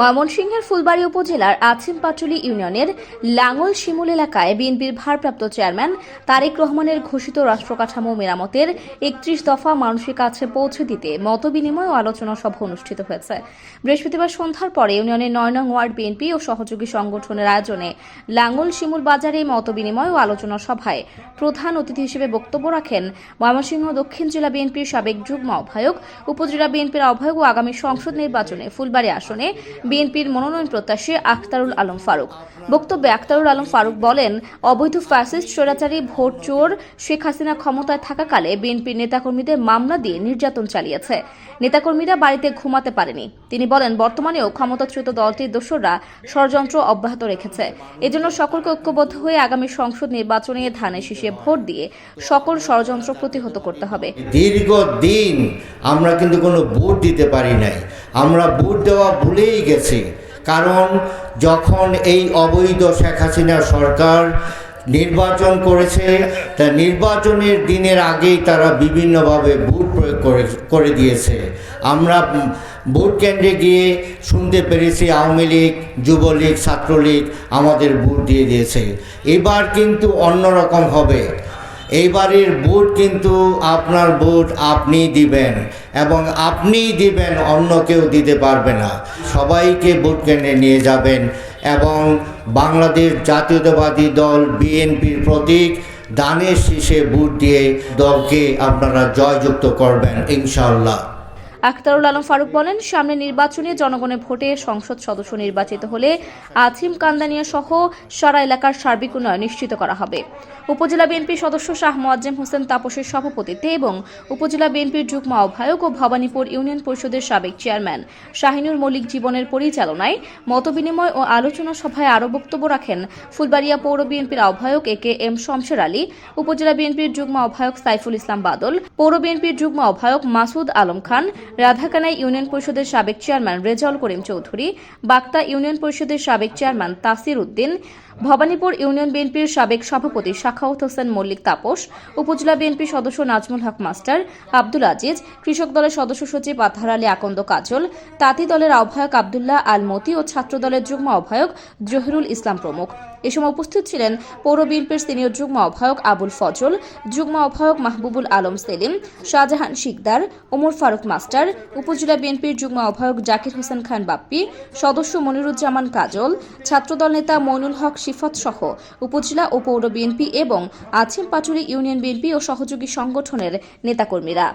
ময়মনসিংহের ফুলবাড়ি উপজেলার আছিম পাটুলি ইউনিয়নের লাঙ্গল শিমুল এলাকায় বিএনপির ভারপ্রাপ্ত চেয়ারম্যান তারেক রহমানের ঘোষিত রাষ্ট্রকাঠামো মেরামতের একত্রিশ দফা মানুষের কাছে পৌঁছে দিতে মতবিনিময় ও আলোচনা সভা অনুষ্ঠিত হয়েছে। বৃহস্পতিবার সন্ধ্যার পরে ইউনিয়নের নয় নং ওয়ার্ড বিএনপি ও সহযোগী সংগঠনের আয়োজনে লাঙ্গল শিমুল বাজারে মতবিনিময় ও আলোচনা সভায় প্রধান অতিথি হিসেবে বক্তব্য রাখেন ময়মনসিংহ দক্ষিণ জেলা বিএনপির সাবেক যুগ্ম আহ্বায়ক, উপজেলা বিএনপির আহ্বায়ক ও আগামী সংসদ নির্বাচনে ফুলবাড়ি আসনে বিএনপির মনোনয়ন প্রত্যাশী আখতারুল আলম ফারুক। বক্তব্যে আখতারুল আলম ফারুক বলেন, অবৈধ ফ্যাসিস্ট, স্বৈরাচারী, ভোট চোর, শেখ হাসিনা ক্ষমতায় থাকাকালে বিএনপির নেতাকর্মীদের মামলা দিয়ে নির্যাতন চালিয়েছে। নেতাকর্মীরা বাড়িতে ঘুমাতে পারেনি। তিনি বলেন, বর্তমানেও ক্ষমতাচ্যুত দলটির দোসররা ষড়যন্ত্র অব্যাহত রেখেছে। এজন্য সকলকে ঐক্যবদ্ধ হয়ে আগামী সংসদ নির্বাচনে ধানের শীষে ভোট দিয়ে সকল ষড়যন্ত্র প্রতিহত করতে হবে। দীর্ঘ দিন আমরা কিন্তু কোনো ভোট দিতে পারি নাই। আমরা ভোট দেওয়া ভুলেই গেছি। কারণ যখন এই অবৈধ শেখ হাসিনা সরকার নির্বাচন করেছে, তা নির্বাচনের দিনের আগেই তারা বিভিন্নভাবে ভোট প্রয়োগ করে করে দিয়েছে। আমরা ভোট কেন্দ্রে গিয়ে শুনতে পেরেছি আওয়ামী লীগ, যুবলীগ, ছাত্রলীগ আমাদের ভোট দিয়ে দিয়েছে। এবার কিন্তু অন্যরকম হবে। এইবারের ভোট কিন্তু আপনার ভোট আপনি দিবেন এবং আপনি দিবেন, অন্য কেউ দিতে পারবে না। সবাইকে ভোট কেন্দ্রে নিয়ে যাবেন এবং বাংলাদেশ জাতীয়তাবাদী দল, বিএনপির প্রতীক দানের শীষে বুট দিয়ে দলকে আপনারা জয়যুক্ত করবেন ইনশাল্লাহ আখতারুল আলম ফারুক বলেন, সামনে নির্বাচনে জনগণের ভোটে সংসদ সদস্য নির্বাচিত হলে আছিম কান্দানিয়া সহ সারা এলাকার সার্বিক উন্নয়ন নিশ্চিত করা হবে। উপজেলা বিএনপির সদস্য শাহ মোয়াজ্জেম হোসেন তাপসের সভাপতিত্বে এবং উপজেলা বিএনপির যুগ্ম আহ্বায়ক ও ভবানীপুর ইউনিয়ন পরিষদের সাবেক চেয়ারম্যান শাহিনুর মল্লিক জীবনের পরিচালনায় মতবিনিময় ও আলোচনা সভায় আরও বক্তব্য রাখেন ফুলবাড়িয়া পৌর বিএনপির আহ্বায়ক এ কে এম শমশের আলী, উপজেলা বিএনপির যুগ্ম আহ্বায়ক সাইফুল ইসলাম বাদল, পৌর বিএনপির যুগ্ম আহ্বায়ক মাসুদ আলম খান রাধাকানাই ইউনিয়ন পরিষদের সাবেক চেয়ারম্যান রেজাউল করিম চৌধুরী বাক্তা ইউনিয়ন পরিষদের সাবেক চেয়ারম্যান তাসির উদ্দিন ভবানীপুর ইউনিয়ন বিএনপির সাবেক সভাপতি শাখাওয়াত হোসেন মল্লিক তাপস, উপজেলা বিএনপির সদস্য নাজমুল হক মাস্টার, আব্দুল আজিজ, কৃষক দলের সদস্য সচিব আতহার আলী আকন্দ কাজল, তাঁতি দলের আহ্বায়ক আবদুল্লাহ আল মতি ও ছাত্র দলের যুগ্ম আহ্বায়ক জহিরুল ইসলাম প্রমুখ। এ সময় উপস্থিত ছিলেন পৌর বিএনপির সিনিয়র যুগ্ম আহ্বায়ক আবুল ফজল, যুগ্ম আহ্বায়ক মাহবুবুল আলম সেলিম, শাহজাহান শিকদার, ওমর ফারুক মাস্টার, উপজেলা বিএনপির যুগ্ম আহ্বায়ক জাকির হোসেন খান বাপ্পি, সদস্য মনিরুজ্জামান কাজল, ছাত্রদল নেতা মইনুল হক সিফত সহ উপজেলা ও পৌর বিএনপি এবং আছিম পাটুলি ইউনিয়ন বিএনপি ও সহযোগী সংগঠনের নেতাকর্মীরা।